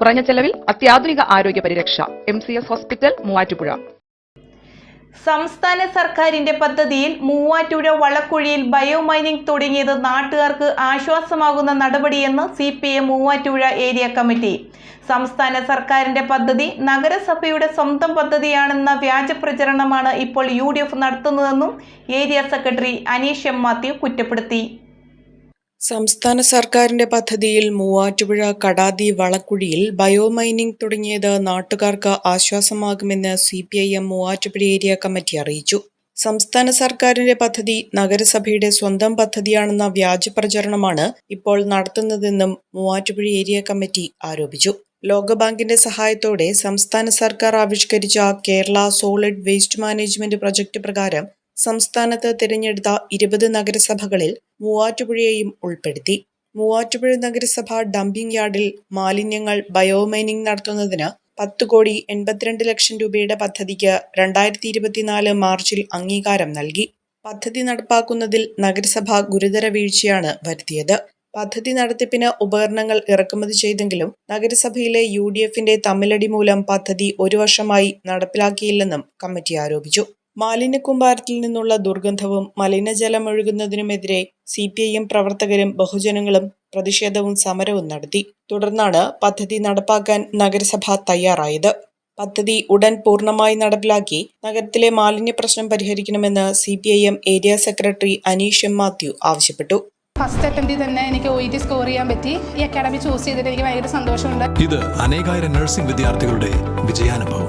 കുറഞ്ഞ ചെലവിൽ അത്യാധുനിക ആരോഗ്യ പരിരക്ഷ. M C S hospital Muvattupuzha. സംസ്ഥാന സർക്കാരിന്റെ പദ്ധതിയിൽ മൂവാറ്റുപുഴ വളക്കുഴിയിൽ ബയോമൈനിംഗ് തുടങ്ങിയത് നാട്ടുകാർക്ക് ആശ്വാസമാകുന്ന നടപടിയെന്ന് C P M Muvattupuzha area committee. സംസ്ഥാന സർക്കാരിന്റെ പദ്ധതി നഗരസഭയുടെ സ്വന്തം പദ്ധതിയാണെന്ന വ്യാജ പ്രചരണമാണ് ഇപ്പോൾ യു ഡി എഫ് നടത്തുന്നതെന്നും area secretary Aneesh M Mathew കുറ്റപ്പെടുത്തി. സംസ്ഥാന സർക്കാരിന്റെ പദ്ധതിയിൽ മൂവാറ്റുപുഴ കടാതി വളക്കുഴിയിൽ ബയോമൈനിംഗ് തുടങ്ങിയത് നാട്ടുകാർക്ക് ആശ്വാസമാകുമെന്ന് C P I M Muvattupuzha area committee അറിയിച്ചു. സംസ്ഥാന സർക്കാരിന്റെ പദ്ധതി നഗരസഭയുടെ സ്വന്തം പദ്ധതിയാണെന്ന വ്യാജ പ്രചരണമാണ് ഇപ്പോൾ നടത്തുന്നതെന്നും മൂവാറ്റുപുഴ ഏരിയ കമ്മിറ്റി ആരോപിച്ചു. ലോകബാങ്കിന്റെ സഹായത്തോടെ സംസ്ഥാന സർക്കാർ ആവിഷ്കരിച്ച Kerala solid waste management project പ്രകാരം സംസ്ഥാനത്ത് തിരഞ്ഞെടുത്ത ഇരുപത് നഗരസഭകളിൽ മൂവാറ്റുപുഴയെയും ഉൾപ്പെടുത്തി. മൂവാറ്റുപുഴ നഗരസഭ ഡംപിംഗ് യാർഡിൽ മാലിന്യങ്ങൾ ബയോമൈനിങ് നടത്തുന്നതിന് പത്ത് കോടി എൺപത്തിരണ്ട് ലക്ഷം രൂപയുടെ പദ്ധതിക്ക് രണ്ടായിരത്തി ഇരുപത്തിനാല് മാർച്ചിൽ അംഗീകാരം നൽകി. പദ്ധതി നടപ്പാക്കുന്നതിൽ നഗരസഭ ഗുരുതര വീഴ്ചയാണ് വരുത്തിയത്. പദ്ധതി നടത്തിപ്പിന് ഉപകരണങ്ങൾ ഇറക്കുമതി ചെയ്തെങ്കിലും നഗരസഭയിലെ യു ഡി എഫിന്റെ തമ്മിലടി മൂലം പദ്ധതി ഒരു വർഷമായി നടപ്പിലാക്കിയില്ലെന്നും കമ്മിറ്റി ആരോപിച്ചു. മാലിന്യക്കൂമ്പാരത്തിൽ നിന്നുള്ള ദുർഗന്ധവും മലിനജലമൊഴുകുന്നതിനുമെതിരെ സി പി ഐ എം പ്രവർത്തകരും ബഹുജനങ്ങളും പ്രതിഷേധവും സമരവും നടത്തി. തുടർന്നാണ് പദ്ധതി നടപ്പാക്കാൻ നഗരസഭ തയ്യാറായത്. പദ്ധതി ഉടൻ പൂർണമായി നടപ്പിലാക്കി നഗരത്തിലെ മാലിന്യ പ്രശ്നം പരിഹരിക്കണമെന്ന് C P I M area secretary Aneesh M Mathew ആവശ്യപ്പെട്ടു. ഫസ്റ്റ് അറ്റംപ്റ്റിൽ തന്നെ എനിക്ക് ഒ ടി സ്കോർ ചെയ്യാൻ പറ്റി. ഈ അക്കാഡമി ചൂസ് ചെയ്തിട്ട് എനിക്ക് ഭയങ്കര സന്തോഷമുണ്ട്. ഇത് അനേകായിരം നഴ്സിംഗ് വിദ്യാർത്ഥികളുടെ വിജയാനുഭവം.